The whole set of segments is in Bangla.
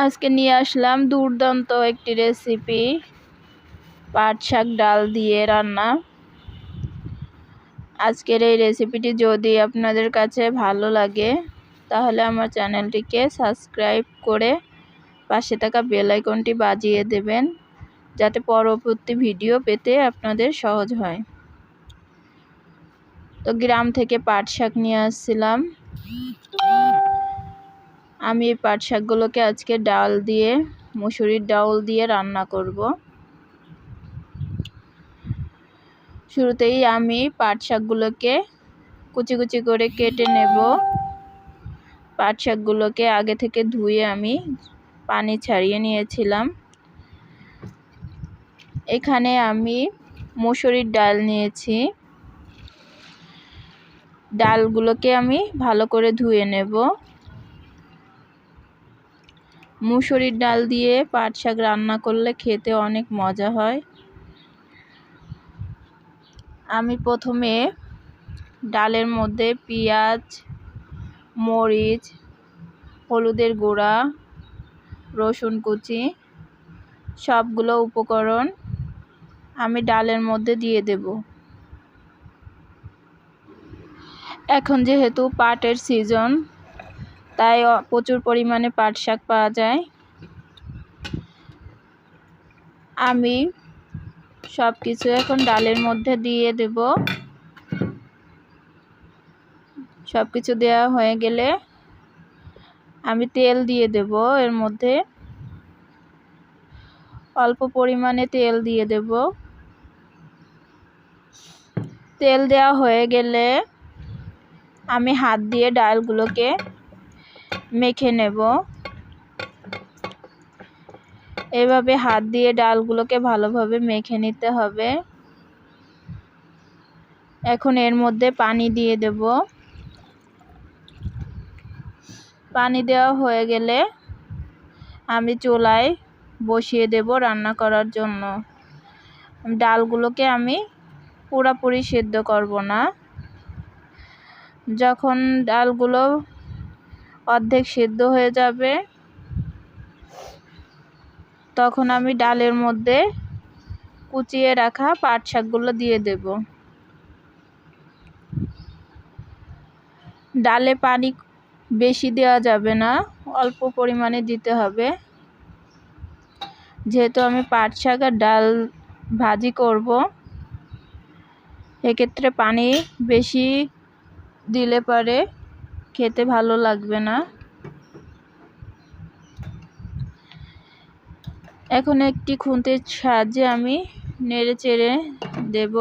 আজকে নিয়ে আসলাম দুর্দান্ত একটি রেসিপি পাট শাক ডাল দিয়ে রান্না। আজকের এই রেসিপিটি যদি আপনাদের কাছে ভালো লাগে, তাহলে আমার চ্যানেলটিকে সাবস্ক্রাইব করে পাশে থাকা বেল আইকনটি বাজিয়ে দেবেন, যাতে পরবর্তী ভিডিও পেতে আপনাদের সহজ হয়। তো গ্রাম থেকে পাট শাক নিয়ে আসছিলাম। আমি এই পাট শাকগুলোকে আজকে ডাল দিয়ে, মুসুরির ডাল দিয়ে রান্না করব। শুরুতেই আমি পাট শাকগুলোকে কুচি কুচি করে কেটে নেব। পাট শাকগুলোকে আগে থেকে ধুয়ে আমি পানি ছাড়িয়ে নিয়েছিলাম। এখানে আমি মুসুরির ডাল নিয়েছি। ডালগুলোকে আমি ভালো করে ধুয়ে নেব। মুসুরির ডাল দিয়ে পাট শাক রান্না করলে খেতে অনেক মজা হয়। আমি প্রথমে ডালের মধ্যে পেঁয়াজ, মরিচ, হলুদের গুঁড়া, রসুন কুচি, সবগুলো উপকরণ আমি ডালের মধ্যে দিয়ে দেব। এখন যেহেতু পাটের সিজন তাই প্রচুর পরিমাণে পাট শাক পাওয়া যায়। আমি সব কিছু এখন ডালের মধ্যে দিয়ে দেব। সব কিছু দেওয়া হয়ে গেলে আমি তেল দিয়ে দেব এর মধ্যে। অল্প পরিমাণে তেল দিয়ে দেব। তেল দেওয়া হয়ে গেলে আমি হাত দিয়ে ডালগুলোকে মেখে নেব। এভাবে হাত দিয়ে ডালগুলোকে ভালোভাবে মেখে নিতে হবে। এখন এর মধ্যে পানি দিয়ে দেব। পানি দেওয়া হয়ে গেলে আমি চুলায় বসিয়ে দেব রান্না করার জন্য। ডালগুলোকে আমি পুরাপুরি সেদ্ধ করব না। যখন ডালগুলো অর্ধেক সেদ্ধ হয়ে যাবে। তখন আমি ডালের মধ্যে কুচিয়ে রাখা পাট শাকগুলো দিয়ে দেব। ডালে পানি বেশি দেওয়া যাবে না, অল্প পরিমাণে দিতে হবে। যেহেতু আমি পাট শাক আর ডাল ভাজি করব, এক্ষেত্রে পানি বেশি দিলে পরে খেতে ভালো লাগবে না। এখন একটি খুন্তির সাহায্যে আমি নেড়ে চেড়ে দেব।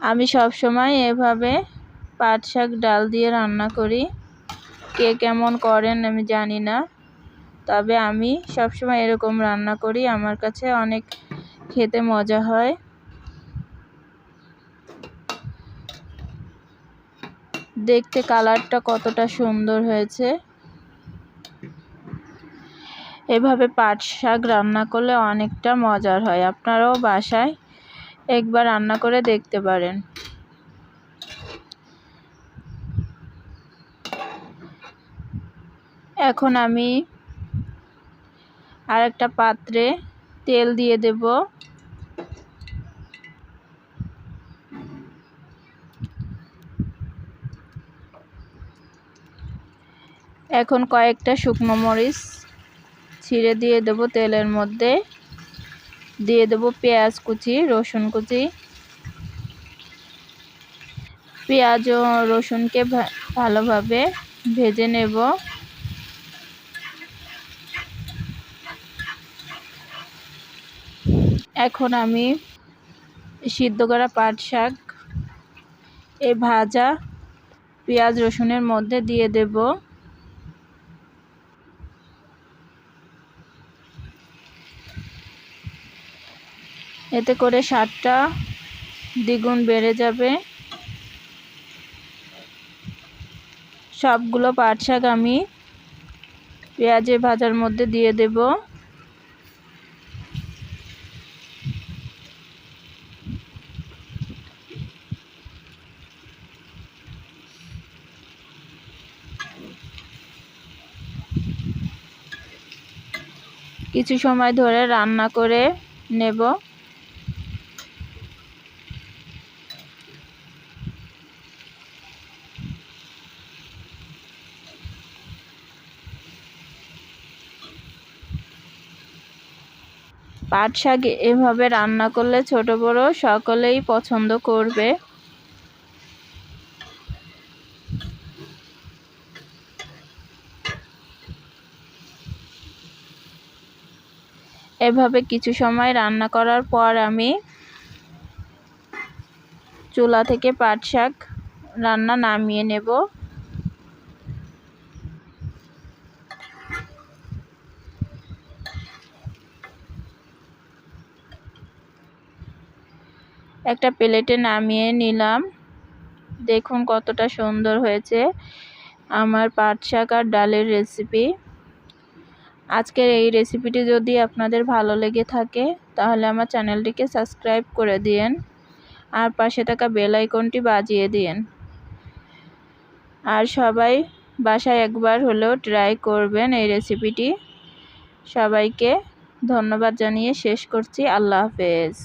আমি সব সময় এভাবে পাট শাক, ডাল দিয়ে রান্না করি। কে কেমন করেন আমি জানি না, তবে আমি সবসময় এরকম রান্না করি। আমার কাছে অনেক খেতে মজা হয়। দেখতে কালারটা কতটা সুন্দর হয়েছে। এভাবে পাট শাক রান্না করলে অনেকটা মজার হয়। আপনারাও বাসায় একবার রান্না করে দেখতে পারেন। এখন আমি আর একটা পাত্রে তেল দিয়ে দেব। এখন কয়েকটা শুকনো মরিচ ছিঁড়ে দিয়ে দেবো তেলের মধ্যে। দিয়ে দেবো পেঁয়াজ কুচি, রসুন কুচি। পেঁয়াজ ও রসুনকে ভালোভাবে ভেজে নেব। এখন আমি সিদ্ধ করা পাট শাক এই ভাজা পেঁয়াজ রসুনের মধ্যে দিয়ে দেব। এতে করে স্বাদটা দ্বিগুণ বেড়ে যাবে। সবগুলো পাট শাক আমি পেঁয়াজে ভাজার মধ্যে দিয়ে দেব। কিছু সময় ধরে রান্না করে নেব। পাট শাক এভাবে রান্না করলে ছোট বড় সকলেই পছন্দ করবে। এভাবে কিছু সময় রান্না করার পর আমি চুলা থেকে পাট শাক রান্না নামিয়ে নেব। একটা প্লেটে নামিয়ে নিলাম। দেখুন কতটা সুন্দর হয়েছে আমার পাট শাক আর ডালের রেসিপি আজকের এই রেসিপিটি যদি আপনাদের ভালো লেগে থাকে, তাহলে আমার চ্যানেলটিকে সাবস্ক্রাইব করে দিন আর পাশে থাকা বেল আইকনটি বাজিয়ে দিন আর সবাই বাসায় একবার হলেও ট্রাই করবেন এই রেসিপিটি সবাইকে ধন্যবাদ জানিয়ে শেষ করছি। আল্লাহ হাফেজ।